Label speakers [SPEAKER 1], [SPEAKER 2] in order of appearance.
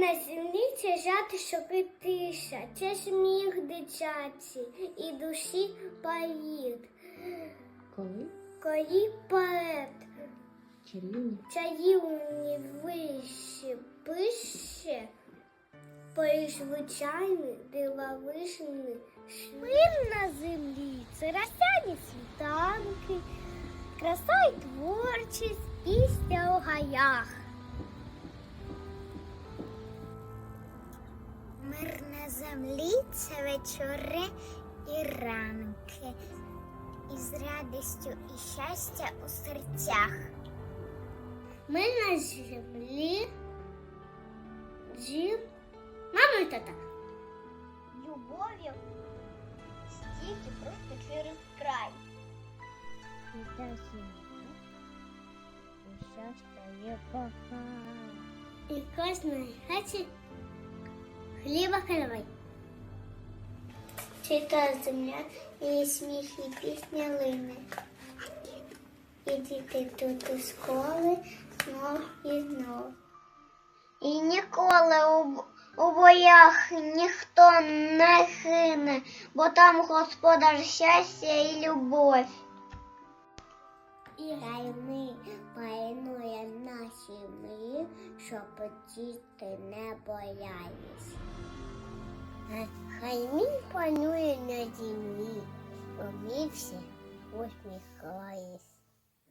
[SPEAKER 1] На землі це жатишок і тиша, це сміх дитячий і душі політ.
[SPEAKER 2] Коли
[SPEAKER 1] Коли поет
[SPEAKER 2] чарівні
[SPEAKER 1] чаївні вище пише, Призвичайний дивовижний Швин на землі, це росяні світанки, краса й творчість, пісня у гаях. Землі це вечори і ранки, із радістю і щастя у серцях. Ми на землі дім, мама і тата. Любов'ю стільки просто через край. І та сім'я, і щастя є кохання. І кожної хаті хліба хлівай. Чита земля, і сміх, і пісня лине. І діти тут у школи знов і знов. І ніколи у, у боях ніхто не хине, бо там господар щастя і любов. І гайни пайнує наші ми, діти не боялись. Хай він панує на землі, всі усміхаємось.